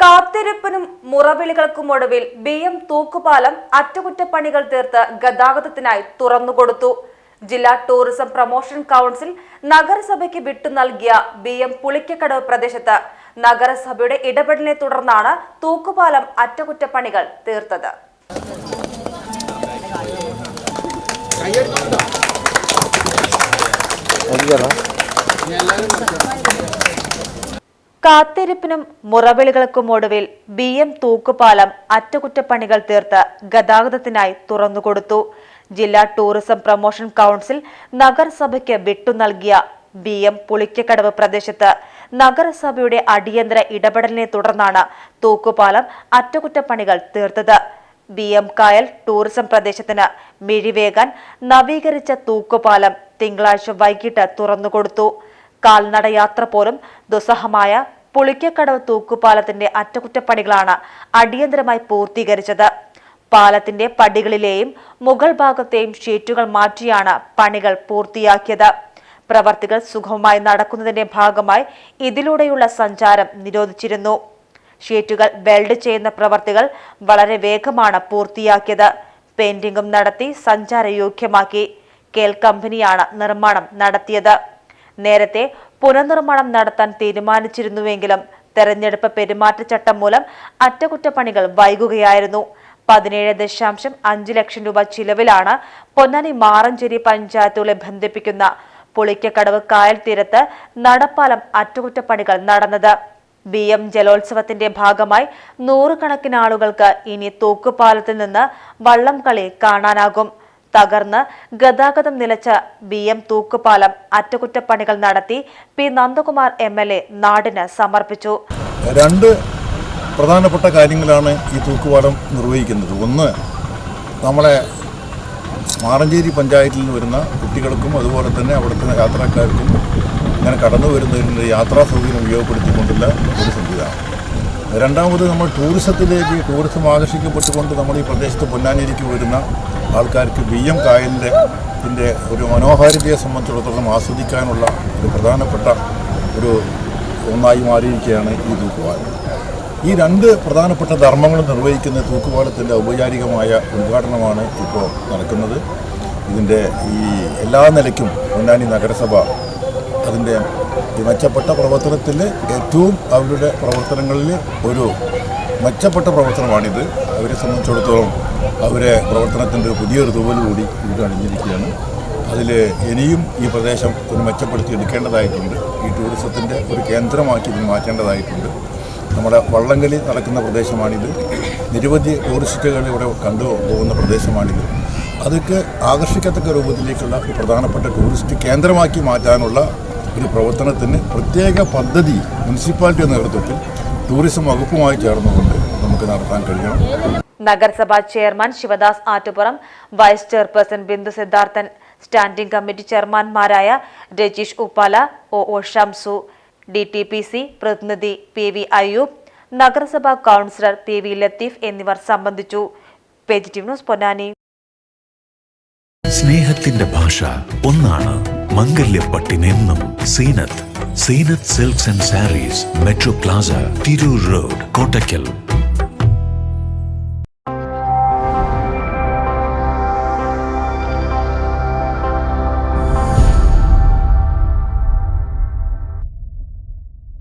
കാത്തിരിപ്പിനും മുറവിളികൾക്കും ഒടുവിൽ B M തൂക്കുപാലം അറ്റകുറ്റപ്പണികൾ തീർത്ത് ഗതാഗതത്തിനായി തുറന്നുകൊടുത്തു ജില്ലാ ടൂറിസം പ്രൊമോഷൻ കൗൺസിൽ നഗരസഭയ്ക്ക് വിട്ടു നൽകിയ ബി എം പുളിക്കക്കടവ് പ്രദേശത്ത് നഗരസഭയുടെ ഇടപെടലിനെ തുടർന്നാണ് തൂക്കുപാലം അറ്റകുറ്റപ്പണികൾ തീർത്തത്. കാത്തിരിപ്പിനും മുറവിളികൾക്കും ഒടുവിൽ ബി എം തൂക്കുപാലം അറ്റകുറ്റപ്പണികൾ തീർത്ത് ഗതാഗതത്തിനായി തുറന്നുകൊടുത്തു ജില്ലാ ടൂറിസം പ്രൊമോഷൻ കൗൺസിൽ നഗരസഭയ്ക്ക് വിട്ടു നൽകിയ ബി എം പുളിക്കക്കടവ് പ്രദേശത്ത് നഗരസഭയുടെ അടിയന്തര ഇടപെടലിനെ തുടർന്നാണ് തൂക്കുപാലം അറ്റകുറ്റപ്പണികൾ തീർത്തത്. ബി എം കായൽ ടൂറിസം പ്രദേശത്തിന് മിഴിവേകാൻ നവീകരിച്ച തൂക്കുപാലം തിങ്കളാഴ്ച വൈകിട്ട് തുറന്നുകൊടുത്തു കാൽനടയാത്ര പോലും ദുസ്സഹമായ പുളിക്കക്കടവ് തൂക്കുപാലത്തിന്റെ അറ്റകുറ്റപ്പണികളാണ് അടിയന്തരമായി പൂർത്തീകരിച്ചത്. പാലത്തിന്റെ പടികളിലെയും മുകൾ ഭാഗത്തെയും ഷീറ്റുകൾ മാറ്റിയാണ് പണികൾ പൂർത്തിയാക്കിയത്. പ്രവർത്തികൾ സുഗമമായി നടക്കുന്നതിന്റെ ഭാഗമായി ഇതിലൂടെയുള്ള സഞ്ചാരം നിരോധിച്ചിരുന്നു. ഷീറ്റുകൾ വെൽഡ് ചെയ്യുന്ന പ്രവർത്തികൾ വളരെ വേഗമാണ് പൂർത്തിയാക്കിയത്. പെയിന്റിംഗും നടത്തി സഞ്ചാരയോഗ്യമാക്കി. കേൽ കമ്പനിയാണ് നിർമ്മാണം നടത്തിയത്. നേരത്തെ പുനർനിർമ്മാണം നടത്താൻ തീരുമാനിച്ചിരുന്നുവെങ്കിലും തെരഞ്ഞെടുപ്പ് പെരുമാറ്റച്ചട്ടം മൂലം അറ്റകുറ്റപ്പണികൾ വൈകുകയായിരുന്നു. പതിനേഴ് ദശാംശം അഞ്ച് ലക്ഷം രൂപ ചിലവിലാണ് പൊന്നാനി മാറഞ്ചേരി പഞ്ചായത്തുകളെ ബന്ധിപ്പിക്കുന്ന പുളിക്കക്കടവ് കായൽ തീരത്ത് നടപ്പാലം അറ്റകുറ്റപ്പണികൾ നടന്നത്. ബി എം ജലോത്സവത്തിന്റെ ഭാഗമായി നൂറുകണക്കിന് ആളുകൾക്ക് ഇനി തൂക്കുപാലത്തിൽ നിന്ന് വള്ളംകളി കാണാനാകും. തകർന്ന് ഗതാഗതം നിലച്ച ബി എം തൂക്കുപാലം അറ്റകുറ്റപ്പണികൾ നടത്തി P Nandakumar M L A നാടിന് സമർപ്പിച്ചു. രണ്ട് പ്രധാനപ്പെട്ട കാര്യങ്ങളാണ് ഈ തൂക്കുപാലം നിർവഹിക്കുന്നത്. ഒന്ന് നമ്മളെ മാറഞ്ചേരി പഞ്ചായത്തിൽ നിന്ന് വരുന്ന കുട്ടികൾക്കും അതുപോലെ തന്നെ അവിടുത്തെ യാത്രക്കാർക്കും ഇങ്ങനെ കടന്നു വരുന്നതിനുള്ള യാത്രാ സൗകര്യം ഉപയോഗപ്പെടുത്തിക്കൊണ്ടുള്ള ഒരു സംവിധാനം. രണ്ടാമത് നമ്മൾ ടൂറിസത്തിലേക്ക് ടൂറിസം ആകർഷിക്കപ്പെട്ടുകൊണ്ട് നമ്മൾ ഈ പ്രദേശത്ത് പൊന്നാനിയിലേക്ക് വരുന്ന ആൾക്കാർക്ക് ബി എം കായലിന്റെ ഇതിന്റെ ഒരു മനോഹാരിതയെ സംബന്ധിച്ചിടത്തോളം ആസ്വദിക്കാനുള്ള ഒരു പ്രധാനപ്പെട്ട ഒരു ഒന്നായി മാറിയിരിക്കുകയാണ് ഈ തൂക്കുപാലം ഈ രണ്ട് പ്രധാനപ്പെട്ട ധർമ്മങ്ങൾ നിർവഹിക്കുന്ന തൂക്കുപാലത്തിന്റെ ഔപചാരികമായ ഉദ്ഘാടനമാണ് ഇപ്പോൾ നടക്കുന്നത്. ഇതിന്റെ ഈ എല്ലാ നിലയ്ക്കും പൊന്നാനി നഗരസഭ അതിന്റെ മെച്ചപ്പെട്ട പ്രവർത്തനത്തിൽ ഏറ്റവും അവരുടെ പ്രവർത്തനങ്ങളിൽ ഒരു മെച്ചപ്പെട്ട പ്രവർത്തനമാണിത്. അവരെ സംബന്ധിച്ചിടത്തോളം അവരെ പ്രവർത്തനത്തിന്റെ പുതിയൊരു തൂവൽ കൂടി ഇത് അണിഞ്ഞിരിക്കുകയാണ്. അതിൽ ഇനിയും ഈ പ്രദേശം ഒരു മെച്ചപ്പെടുത്തി എടുക്കേണ്ടതായിട്ടുണ്ട്. ഈ ടൂറിസത്തിന്റെ ഒരു കേന്ദ്രമാക്കി ഇത് മാറ്റേണ്ടതായിട്ടുണ്ട്. നമ്മുടെ വള്ളംകളി നടക്കുന്ന പ്രദേശമാണിത്. നിരവധി ടൂറിസ്റ്റുകൾ ഇവിടെ കണ്ടു പോകുന്ന പ്രദേശമാണിത്. അതൊക്കെ ആകർഷിക്കത്തക്ക രൂപത്തിലേക്കുള്ള ഒരു പ്രധാനപ്പെട്ട ടൂറിസ്റ്റ് കേന്ദ്രമാക്കി മാറ്റാനുള്ള ഒരു പ്രവർത്തനത്തിന് പ്രത്യേക പദ്ധതി മുനിസിപ്പാലിറ്റി നേതൃത്വത്തിൽ ടൂറിസം വകുപ്പുമായി ചേർന്നുകൊണ്ട് നമുക്ക് നടത്താൻ കഴിയണം. നഗരസഭാ chairman Sivadas Attupuram vice chairperson Bindu Siddharthan standing committee ചെയർമാൻമാരായ Rajeesh Uppala O O Shamsu D T P C പ്രതിനിധി പി വി അയ്യൂബ് നഗരസഭാ കൗൺസിലർ പി വി ലത്തീഫ് എന്നിവർ സംബന്ധിച്ചു. ന്യൂസ് പൊന്നാനി. സ്നേഹത്തിന്റെ ഭാഷ ഒന്നാണ് മംഗല്യപ്പട്ടിനെന്നും Zeenath. Zeenath silks and sarees Metro Plaza Tirur road Kottakkal.